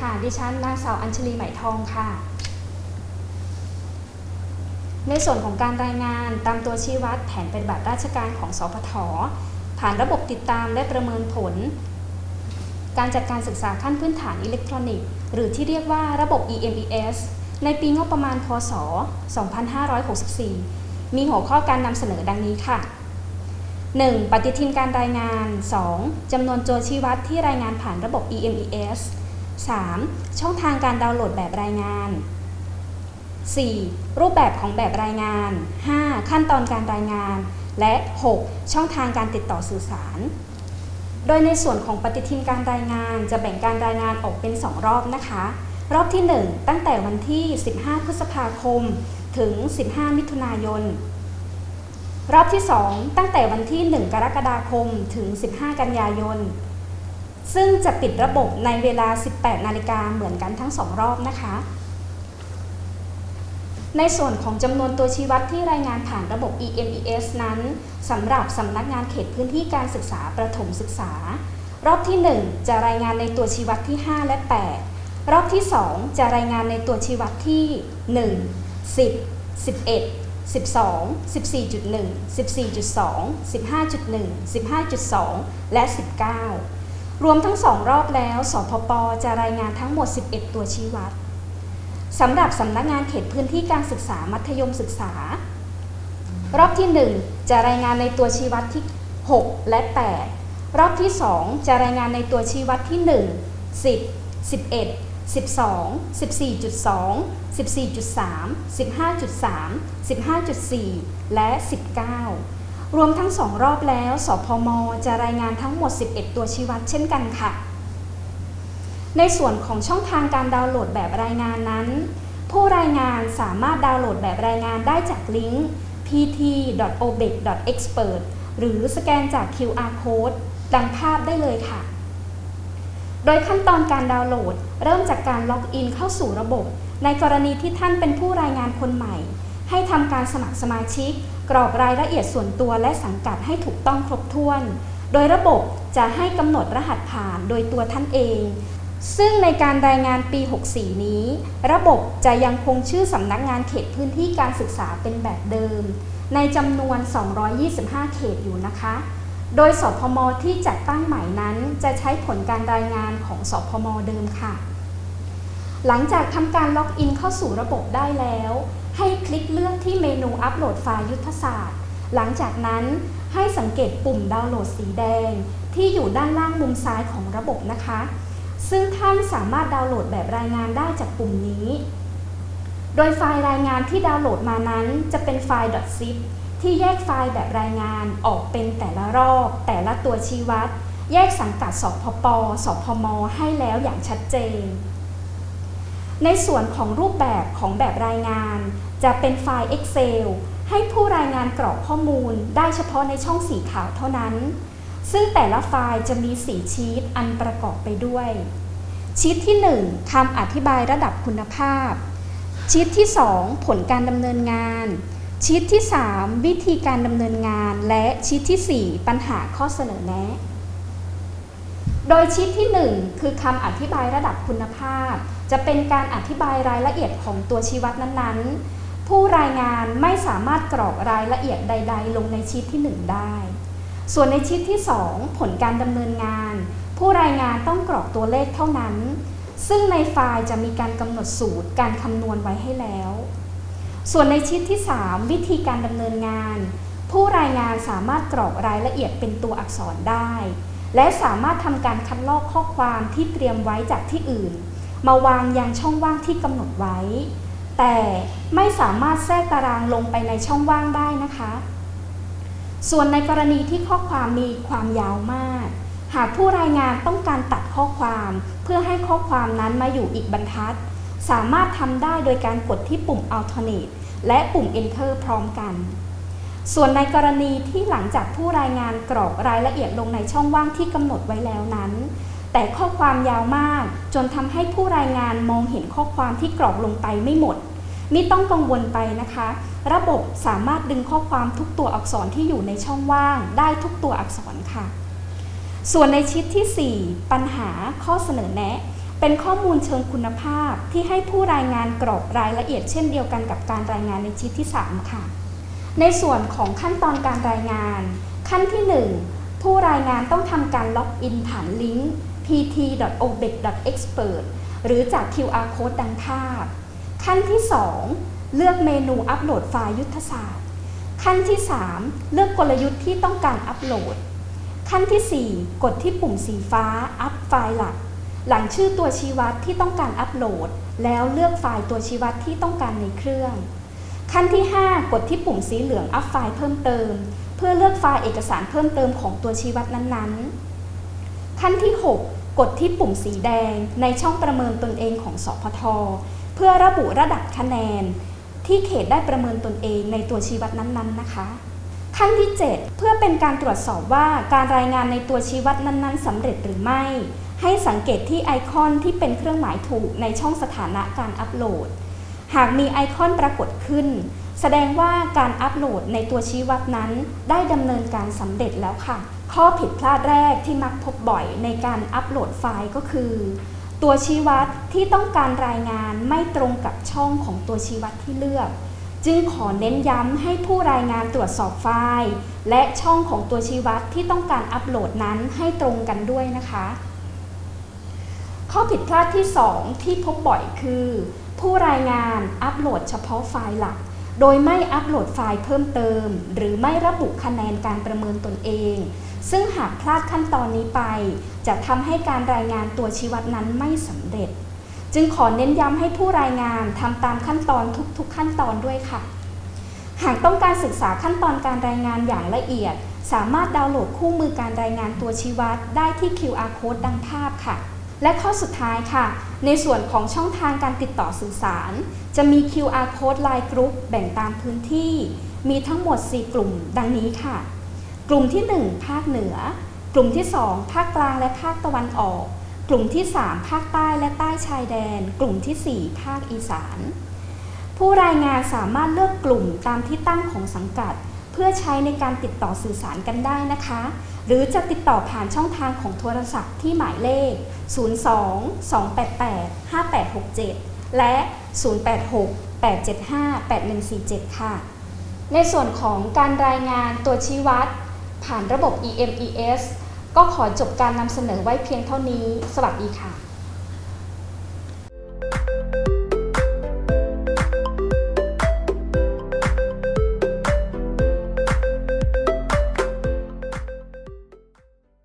ค่ะ ดิฉันนางสาวอัญชลีไหมทองค่ะ ในส่วนของการรายงานตามตัวชี้วัดแผนปฏิบัติราชการของสพทผ่านระบบติดตามและประเมินผล การจัดการศึกษาขั้นพื้นฐานอิเล็กทรอนิกส์ หรือที่เรียกว่าระบบ EMES ในปีงบประมาณ พศ 2564 มีหัวข้อการนำเสนอดังนี้ค่ะ 1. ปฏิทินการรายงาน 2. จำนวนโจทย์ชี้วัดที่รายงานผ่านระบบ EMES 3. ช่องทางการดาวน์โหลดแบบรายงาน 4. รูปแบบของแบบรายงาน 5. ขั้นตอนการรายงาน และ 6. ช่องทางการติดต่อสื่อสาร โดยในส่วนของปฏิทินการรายงาน จะแบ่งการรายงานออกเป็น 2 รอบนะคะ รอบที่ 1 ตั้งแต่วันที่ 15 พฤษภาคม ถึง 15 มิถุนายน รอบที่ 2 ตั้งแต่วันที่ 1 กรกฎาคม ถึง 15 กันยายน ซึ่งจะปิดระบบในเวลา 18 นาฬิกาเหมือนกันทั้ง 2 รอบนะคะ ในส่วนของจำนวนตัวชี้วัดที่รายงานผ่านระบบ EMES นั้นสำหรับสำนักงานเขตพื้นที่การศึกษาประถมศึกษา รอบที่ 1 จะรายงานในตัวชี้วัดที่ 5 และ 8 รอบที่ 2 จะรายงานในตัวชี้วัดที่ 1 10 11 12 14.1 14.2 15.1 15.2 และ 19 รวมทั้ง2รอบแล้ว สพป จะรายงานทั้งหมด 11 ตัวชี้วัดสำหรับสำนักงานเขตพื้นที่การศึกษามัธยมศึกษา รอบที่ 1 จะรายงานในตัวชี้วัดที่ 6 และ 8 รอบที่ 2 จะรายงานในตัวชี้วัดที่ 1 10 11 12 14.2 14.3 15.3 15.4 และ 19 รวมทั้ง2รอบแล้ว สพม จะรายงานทั้งหมด 11 ตัวชี้วัดเช่นกันค่ะ ในส่วนของช่องทางการดาวน์โหลดแบบรายงานนั้น ผู้รายงานสามารถดาวน์โหลดแบบรายงานได้จากลิงก์ pt.obec.expert หรือสแกนจาก QR code ดังภาพได้เลยค่ะ โดยขั้นตอนการดาวน์โหลด เริ่มจากการล็อกอินเข้าสู่ระบบ ในกรณีที่ท่านเป็นผู้รายงานคนใหม่ ให้ทำการสมัครสมาชิก กรอกรายละเอียดส่วนตัวและสังกัดให้ถูกต้องครบถ้วน โดยระบบจะให้กำหนดรหัสผ่านโดยตัวท่านเอง ซึ่งในการรายงานปี 64 นี้ ระบบจะยังคงชื่อสำนักงานเขตพื้นที่การศึกษาเป็นแบบเดิม ในจำนวน 225 เขตอยู่นะคะโดยสพมที่จัดตั้งใหม่นั้นจะใช้ผลการรายงานของสพมเดิมค่ะ หลังจากทำการล็อกอินเข้าสู่ระบบได้แล้ว ให้คลิกเลือกที่เมนูอัปโหลดไฟล์ยุทธศาสตร์ หลังจากนั้นให้สังเกตปุ่มดาวน์โหลดสีแดง ที่อยู่ด้านล่างมุมซ้ายของระบบนะคะ ซึ่งท่านสามารถดาวน์โหลดแบบรายงานได้จากปุ่มนี้ โดยไฟล์รายงานที่ดาวน์โหลดมานั้น จะเป็นไฟล์ .zip ที่แยกไฟล์แบบรายงานออกเป็นแต่ละรอบ แต่ละตัวชี้วัด แยกสังกัดสพปสพม ให้แล้วอย่างชัดเจน ในส่วนของรูปแบบของแบบรายงาน จะเป็นไฟล์ Excel ให้ผู้รายงานกรอกข้อมูลได้เฉพาะในช่องสีขาวเท่านั้น ซึ่งแต่ละไฟล์จะมีสีชีตอันประกอบไปด้วย ชีตที่ 1คำอธิบายระดับคุณภาพ ชีตที่ 2 ผลการดำเนินงาน ชีตที่ 3 วิธีการดำเนินงาน และชีตที่ 4 ปัญหาข้อเสนอแนะ โดยชีตที่ 1 คือคำอธิบายระดับคุณภาพ จะเป็นการอธิบายรายละเอียดของตัวชี้วัดนั้นๆ ผู้รายงานไม่สามารถกรอกรายละเอียดใด ๆ ลงในชีตที่ 1 ได้ ส่วนในชีตที่ 2 ผลการดำเนินงาน ผู้รายงานต้องกรอกตัวเลขเท่านั้น ซึ่งในไฟล์จะมีการกำหนดสูตรการคำนวณไว้ให้แล้ว ส่วนในชีตที่ 3 วิธีการดำเนินงาน ผู้รายงานสามารถกรอกรายละเอียดเป็นตัวอักษรได้ และสามารถทำการคัดลอกข้อความที่เตรียมไว้จากที่อื่น มาวางยังช่องว่างที่กำหนดไว้ แต่ไม่สามารถแทรกตารางลงไปในช่องว่างได้นะคะ ส่วนในกรณีที่ข้อความมีความยาวมาก หากผู้รายงานต้องการตัดข้อความเพื่อให้ข้อความนั้นมาอยู่อีกบรรทัด สามารถทำได้โดยการกดที่ปุ่ม Alternate และปุ่ม Enter พร้อมกันส่วนในกรณีที่หลังจากผู้รายงานกรอกรายละเอียดลงในช่องว่างที่กำหนดไว้แล้วนั้น แต่ข้อความยาวมากจนทำให้ผู้รายงานมองเห็นข้อความที่กรอกลงไปไม่หมดมิต้องกังวลไปนะคะ ระบบสามารถดึงข้อความทุกตัวอักษรที่อยู่ในช่องว่าง ได้ทุกตัวอักษรค่ะ ส่วนในชิดที่ 4 ปัญหาข้อเสนอแนะ เป็นข้อมูลเชิงคุณภาพที่ให้ผู้รายงานกรอกรายละเอียดเช่นเดียวกันกับการรายงานในชิ้นที่ 3 ค่ะ ในส่วนของขั้นตอนการรายงาน ขั้นที่ 1 ผู้รายงานต้องทำการล็อกอินผ่านลิงก์ pt.obec.expert หรือจาก QR code ดังภาพ ขั้นที่ 2 เลือกเมนูอัปโหลดไฟล์ยุทธศาสตร์ ขั้นที่ 3 เลือกกลยุทธ์ที่ต้องการอัปโหลด ขั้นที่ 4 กดที่ปุ่มสีฟ้าอัปไฟล์หลัก หลังชื่อตัวชี้วัดที่ต้องการอัปโหลด แล้วเลือกไฟล์ตัวชี้วัดที่ต้องการในเครื่อง ขั้นที่ 5 กดที่ปุ่มสีเหลืองอัปไฟล์เพิ่มเติม เพื่อเลือกไฟล์เอกสารเพิ่มเติมของตัวชี้วัดนั้นๆ ขั้นที่ 6 กดที่ปุ่มสีแดงในช่องประเมินตนเองของสพท เพื่อระบุระดับคะแนน ที่เขตได้ประเมินตนเองในตัวชี้วัดนั้นๆนะคะ ขั้นที่ 7 เพื่อเป็นการตรวจสอบว่าการรายงานในตัวชี้วัดนั้นๆสำเร็จหรือไม่ ให้สังเกตที่ไอคอนที่เป็นเครื่องหมายถูกในช่องสถานะการอัปโหลด หากมีไอคอนปรากฏขึ้น แสดงว่าการอัปโหลดในตัวชี้วัดนั้นได้ดำเนินการสำเร็จแล้วค่ะ ข้อผิดพลาดแรกที่มักพบบ่อยในการอัปโหลดไฟล์ก็คือ ตัวชี้วัดที่ต้องการรายงานไม่ตรงกับช่องของตัวชี้วัดที่เลือก จึงขอเน้นย้ำให้ผู้รายงานตรวจสอบไฟล์ และช่องของตัวชี้วัดที่ต้องการอัปโหลดนั้นให้ตรงกันด้วยนะคะ ข้อผิดพลาดที่ 2 ที่พบบ่อยคือ ผู้รายงานอัปโหลดเฉพาะไฟล์หลัก โดยไม่อัปโหลดไฟล์เพิ่มเติม หรือไม่ระบุคะแนนการประเมินตนเอง ซึ่งหากพลาดขั้นตอนนี้ไป จะทำให้การรายงานตัวชี้วัดนั้นไม่สำเร็จ จึงขอเน้นย้ำให้ผู้รายงานทำตามขั้นตอนทุกๆ ขั้นตอนด้วยค่ะ หากต้องการศึกษาขั้นตอนการรายงานอย่างละเอียด สามารถดาวน์โหลดคู่มือการรายงานตัวชี้วัดได้ที่ QR code ดังภาพค่ะ และข้อสุดท้ายค่ะ ในส่วนของช่องทางการติดต่อสื่อสาร จะมี QR code Line Group แบ่งตามพื้นที่ มีทั้งหมด 4 กลุ่มดังนี้ค่ะ กลุ่มที่ 1 ภาคเหนือ กลุ่มที่ 2 ภาคกลางและภาคตะวันออก กลุ่มที่ 3 ภาคใต้และใต้ชายแดน กลุ่มทีสี่4 ภาคอีสาน ผู้รายงานสามารถเลือกกลุ่มตามที่ตั้งของสังกัด เพื่อใช้ในการติดต่อสื่อสารกันได้นะคะ หรือจะติดต่อผ่านช่องทางของโทรศัพท์ที่หมายเลข 02 288 5867 และ 086 875 8147 ค่ะ ในส่วนของการรายงานตัวชี้วัด ผ่านระบบ EMES ก็ขอจบการนำเสนอไว้เพียงเท่านี้ สวัสดีค่ะ